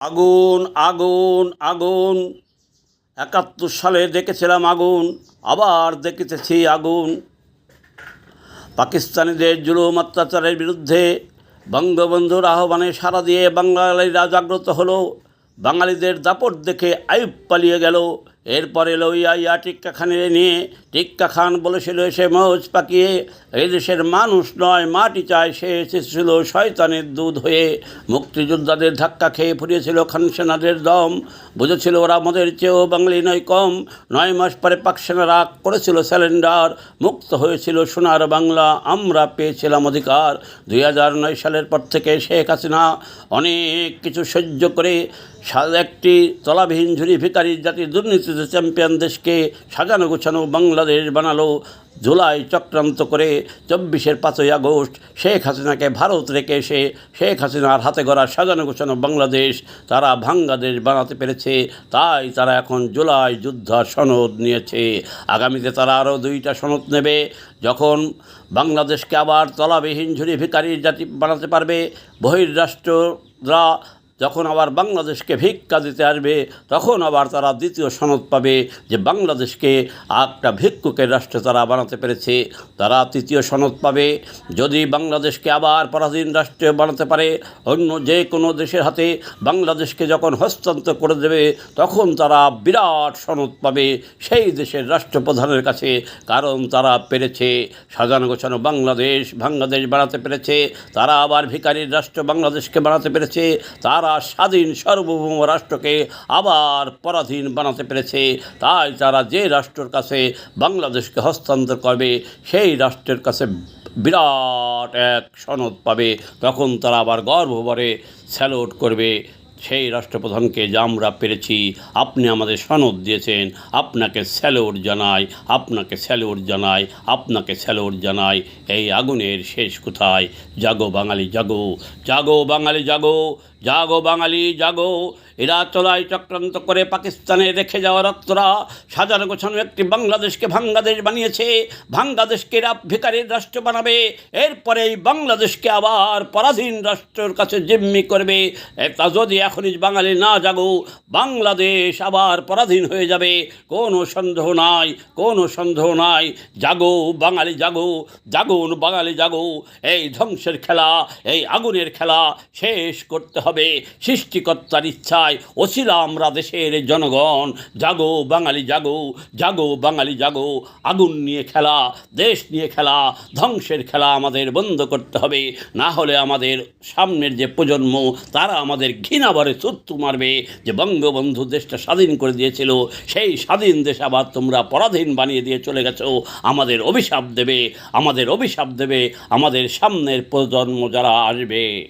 আগুন আগুন আগুন। একাত্তর সালে দেখেছিলাম আগুন, আবার দেখিতেছি আগুন। পাকিস্তানিদের জুলুম অত্যাচারের বিরুদ্ধে বঙ্গবন্ধুর আহ্বানে সারা দিয়ে বাঙালিরা জাগ্রত হলো। বাঙালিদের দাপট দেখে আইব পালিয়ে গেল। এরপরে লইয়া ইয়া টিক্কা খানের নিয়ে টিক্কা খান বলেছিল, সে মৌজ পাকিয়ে এই দেশের মানুষ নয়, মাটি চায় সে এসেছিল শয়তানের দুধ হয়ে। মুক্তিযোদ্ধাদের ধাক্কা খেয়ে ফুরিয়েছিল খান সেনাদের দম। বুঝেছিল ওরা আমাদের চেয়েও বাঙালি নয় কম। নয় মাস পরে পাক সেনারা করেছিল স্যালেন্ডার মুক্ত হয়েছিল সোনার বাংলা। আমরা পেয়েছিলাম অধিকার। দুই হাজার নয় সালের পর থেকে শেখ হাসিনা অনেক কিছু সহ্য করে একটি তলাবিহীন ঝুড়ি ভিকারি জাতির দুর্নীতিতে চ্যাম্পিয়ন দেশকে সাজানো গোছানো বাংলাদেশ বানালো জুলাই চক্রান্ত করে চব্বিশের পাঁচই আগস্ট শেখ হাসিনাকে ভারত রেখে এসে শেখ হাসিনার হাতে গড়া সাজানো গোছানো বাংলাদেশ তারা ভাঙ্গাদেশ বানাতে পেরেছে। তাই তারা এখন জুলাই যুদ্ধ সনদ নিয়েছে। আগামীতে তারা আরও দুইটা সনদ নেবে। যখন বাংলাদেশকে আবার তলাবিহীন ঝুড়ি ভিকারির জাতি বানাতে পারবে, বহির্রাষ্ট্ররা যখন আবার বাংলাদেশকে ভিক্ষা দিতে আসবে, তখন আবার তারা দ্বিতীয় সনদ পাবে যে বাংলাদেশকে একটা ভিক্ষুকের রাষ্ট্রে তারা বানাতে পেরেছে। তারা তৃতীয় সনদ পাবে। যদি বাংলাদেশকে আবার পরাধীন রাষ্ট্র বানাতে পারে, অন্য যে কোনো দেশের হাতে বাংলাদেশকে যখন হস্তান্তর করে দেবে, তখন তারা বিরাট সনদ পাবে সেই দেশের রাষ্ট্রপ্রধানের কাছে, কারণ তারা পেরেছে। সাজানো গোছানো বাংলাদেশ বাংলাদেশ বানাতে পেরেছে। তারা আবার ভিকারির রাষ্ট্র বাংলাদেশকে বানাতে পেরেছে। তারা স্বাধীন সার্বভৌম রাষ্ট্রকে আবার পরাধীন বানাতে পেরেছে। তাই তারা যে রাষ্ট্রের কাছে বাংলাদেশকে হস্তান্তর করবে, সেই রাষ্ট্রের কাছে বিরাট এক সনদ পাবে। তখন তারা আবার গর্ব ভরে স্যালুট করবে। সেই রাষ্ট্রপ্রধানকে যা আমরা পেরেছি, আপনি আমাদের সনদ দিয়েছেন, আপনাকে স্যালুট জানাই, আপনাকে স্যালুট জানাই, আপনাকে স্যালুট জানাই। এই আগুনের শেষ কোথায়? জাগো বাঙালি, জাগো। জাগো বাঙালি, জাগো। জাগো বাঙালি, জাগো। এরা চলায় চক্রান্ত করে পাকিস্তানে রেখে যাওয়া রক্তরা সাজানো গোছানো একটি বাংলাদেশকে ভাঙ্গাদেশ বানিয়েছে। ভাঙ্গাদেশকে এরা ভিকারির রাষ্ট্র বানাবে। এরপরে এই বাংলাদেশকে আবার পরাধীন রাষ্ট্রের কাছে জিম্মি করবে। তা যদি এখনই বাঙালি না জাগো, বাংলাদেশ আবার পরাধীন হয়ে যাবে। কোনো সন্দেহ নাই, কোনো সন্দেহ নাই। জাগো বাঙালি, জাগো। জাগুন বাঙালি, জাগো। এই ধ্বংসের খেলা, এই আগুনের খেলা শেষ করতে হবে। সৃষ্টিকর্তার ইচ্ছায় ওসিলা আমরা দেশের জনগণ। জাগো বাঙালি, জাগো জাগো বাঙালি, জাগো। আগুন নিয়ে খেলা, দেশ নিয়ে খেলা, ধ্বংসের খেলা আমাদের বন্ধ করতে হবে। না হলে আমাদের সামনের যে প্রজন্ম, তারা আমাদের ঘৃণাভরে চুত্তু মারবে। যে বঙ্গবন্ধু দেশটা স্বাধীন করে দিয়েছিল, সেই স্বাধীন দেশ আবার তোমরা পরাধীন বানিয়ে দিয়ে চলে গেছো। আমাদের অভিশাপ দেবে, আমাদের অভিশাপ দেবে, আমাদের সামনের প্রজন্ম যারা আসবে।